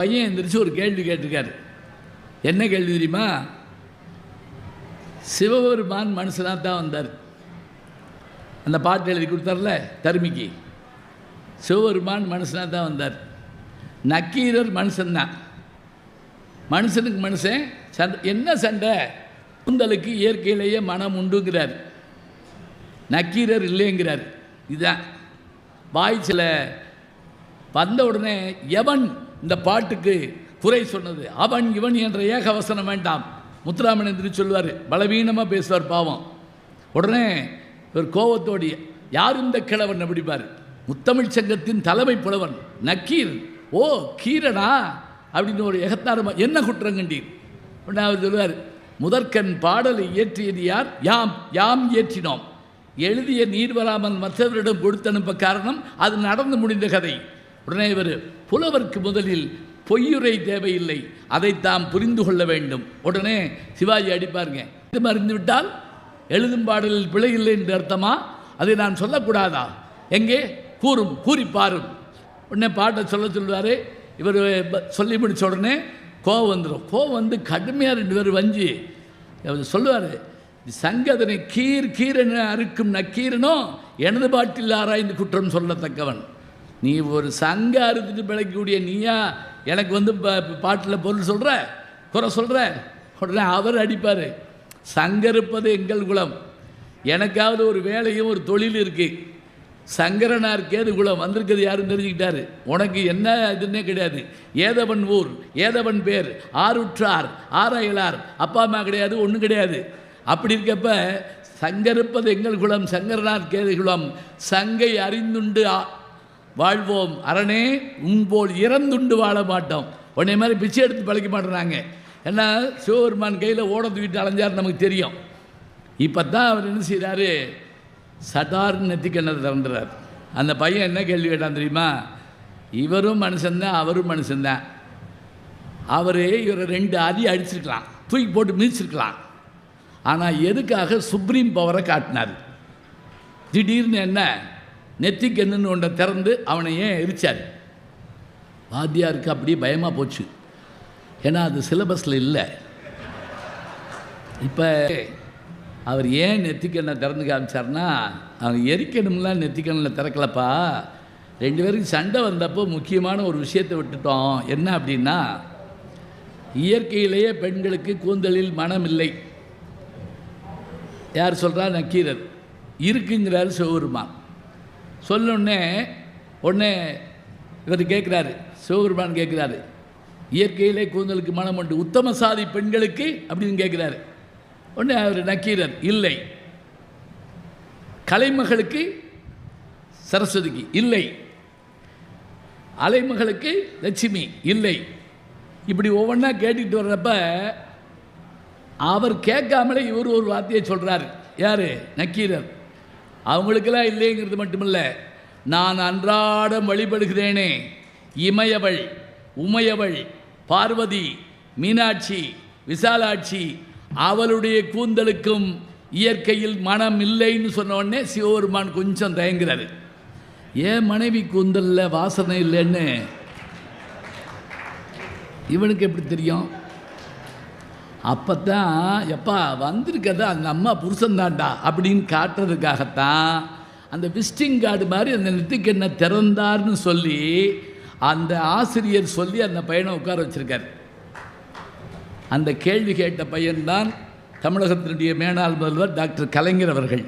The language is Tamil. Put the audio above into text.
பையன் எந்திரிச்சு ஒரு கேள்வி கேட்டிருக்காரு. என்ன கேள்வி தெரியுமா? சிவபெருமான் மனுஷனாக தான் வந்தார். அந்த பாட்டு எழுதி கொடுத்தார்ல தருமிக்கு. சிவபெருமான் மனுஷனாக தான் வந்தார். நக்கீரர் மனுஷன்தான் மனுஷனுக்கு மனுஷன் சண்டை என்ன சண்டை? கூந்தலுக்கு இயற்கையிலேயே மனம் உண்டுங்கிறார். நக்கீரர் இல்லைங்கிறார். இதுதான். வாய் சில வந்த உடனே எவன் இந்த பாட்டுக்கு குறை சொன்னது. அவன் இவன் என்ற ஏக ஏகவசனம் வேண்டாம். முத்துராமன் எந்திரி சொல்லுவார் பலவீனமாக பேசுவார் பாவம். உடனே ஒரு கோபத்தோடைய யார் இந்த கிழவன்? அப்படிப்பார் முத்தமிழ் சங்கத்தின் தலைமை புலவன் நக்கீர் ஓ கீரனா? அப்படின்னு ஒரு எகத்தாரமா என்ன குற்றங்கண்டீர் உடனே அவர் சொல்லுவார் முதற்கண் பாடலை இயற்றியது யார்? யாம் யாம் இயற்றினோம். எழுதிய நீர் வராமல் மற்றவரிடம் கொடுத்தனுப்ப காரணம் அது நடந்து முடிந்த கதை. உடனே இவர் புலவர்க்கு முதலில் பொய்யுரை தேவையில்லை. அதை தாம் புரிந்து கொள்ள வேண்டும். உடனே சிவாஜி அடிப்பாருங்க இது மறிந்து விட்டால் எழுதும் பாடலில் பிழை இல்லை என்று அர்த்தமா? அதை நான் சொல்லக்கூடாதா? எங்கே? கூறும் கூறிப்பாரும் உடனே பாட்டை சொல்ல சொல்வார் இவர் சொல்லி முடிச்ச உடனே கோவம் வந்துடும் கோவம் வந்து கடுமையாக ரெண்டு பேர் வஞ்சி. அவர் சொல்லுவார் சங்கதனை கீர் கீரென அறுக்கும் நக்கீரனோ எனது பாட்டில் ஆராய்ந்து குற்றம் சொல்லத்தக்கவன். நீ ஒரு சங்க அறுத்துட்டு பிழைக்கக்கூடிய நீயா? எனக்கு வந்து பாட்டில் பொருள் சொல்கிற குறை சொல்கிற உடனே அவர் அடிப்பார். சங்கருப்பது எங்கள் குலம். எனக்காவது ஒரு வேலையும் ஒரு தொழில் இருக்குது சங்கரனார் கேது குலம்? வந்திருக்கிறது யாருன்னு தெரிஞ்சுக்கிட்டாரு. உனக்கு என்ன இதுன்னே கிடையாது. ஏதவன் ஊர் ஏதவன் பேர் ஆருற்றார் ஆராயலார். அப்பா அம்மா கிடையாது ஒன்றும் கிடையாது. அப்படி இருக்கப்ப சங்கருப்பது எங்கள் குலம் சங்கரனார் கேது குலம்? சங்கை அறிந்துண்டு ஆ- வாழ்வோம் அரணே உன்போல் இறந்துண்டு வாழ மாட்டோம். உடனே மாதிரி பிச்சை எடுத்து பழைக்க மாட்டேறாங்க. ஏன்னா சிவபெருமான் கையில் ஓட தூக்கிட்டு அலைஞ்சார் நமக்கு தெரியும். இப்போ தான் அவர் என்ன செய்கிறாரு சட்டார் நெத்திக்கண்ணதை திறந்துறார். அந்த பையன் என்ன கேள்வி கேட்டான் தெரியுமா? இவரும் மனுஷன்தான் அவரும் மனுஷன்தான் அவர் இவரை ரெண்டு அடி அடிச்சிருக்கலாம். தூக்கி போட்டு மிதிச்சிருக்கலாம். ஆனால் எதுக்காக சுப்ரீம் பவரை காட்டினார்? திடீர்னு என்ன? நெத்திக்கண்ணுன்னு ஒன்றை திறந்து அவனை ஏன் எரிச்சார்? வாத்தியாருக்கு அப்படியே பயமாக போச்சு. ஏன்னா அது சிலபஸில் இல்லை. இப்போ அவர் ஏன் நெத்திக்கண்ணை திறந்து காமிச்சார்னா அவன் எரிக்கணும்லாம் நெத்திக்கண்ணில் திறக்கலப்பா. ரெண்டு பேருக்கு சண்டை வந்தப்போ முக்கியமான ஒரு விஷயத்தை விட்டுட்டோம். என்ன அப்படின்னா இயற்கையிலேயே பெண்களுக்கு கூந்தலில் மனம் இல்லை. யார் சொல்கிறா நக்கீரர். இருக்குங்கிறாரு சிவபெருமான் சொன்னோடனே உடனே இவர் கேட்குறாரு சிவபெருமான் கேட்குறாரு இயற்கையிலே கூந்தலுக்கு மனம் உண்டு உத்தம சாதி பெண்களுக்கு அப்படின்னு கேட்குறாரு உடனே அவர் நக்கீரர் இல்லை. கலைமகளுக்கு சரஸ்வதிக்கு இல்லை. அலைமகளுக்கு லட்சுமி இல்லை. இப்படி ஒவ்வொன்றா கேட்டுக்கிட்டு வர்றப்ப அவர் கேட்காமலே இவர் ஒரு வார்த்தையை சொல்கிறாரு யார்? நக்கீரர். அவங்களுக்கெல்லாம் இல்லைங்கிறது மட்டுமில்ல. நான் அன்றாடம் வழிபடுகிறேனே. இமயவள் உமையவள் பார்வதி மீனாட்சி விசாலாட்சி அவளுடைய கூந்தலுக்கும் இயற்கையில் மனம் இல்லைன்னு சொன்ன உடனே சிவபெருமான் கொஞ்சம் தயங்குறாரு. ஏன் மனைவி கூந்தலில் வாசனை இல்லைன்னு? இவனுக்கு எப்படி தெரியும்? அப்போ தான் எப்பா வந்திருக்கதா அந்த அம்மா புருஷன்தான்டா அப்படின்னு காட்டுறதுக்காகத்தான் அந்த விசிட்டிங் கார்டு மாதிரி அந்த நெத்திக்கண்ணை திறந்தார்னு சொல்லி அந்த ஆசிரியர் சொல்லி அந்த பையனை உட்கார வச்சுருக்கார். அந்த கேள்வி கேட்ட பையன்தான் தமிழகத்தினுடைய மேனாள் முதல்வர் டாக்டர் கலைஞர் அவர்கள்.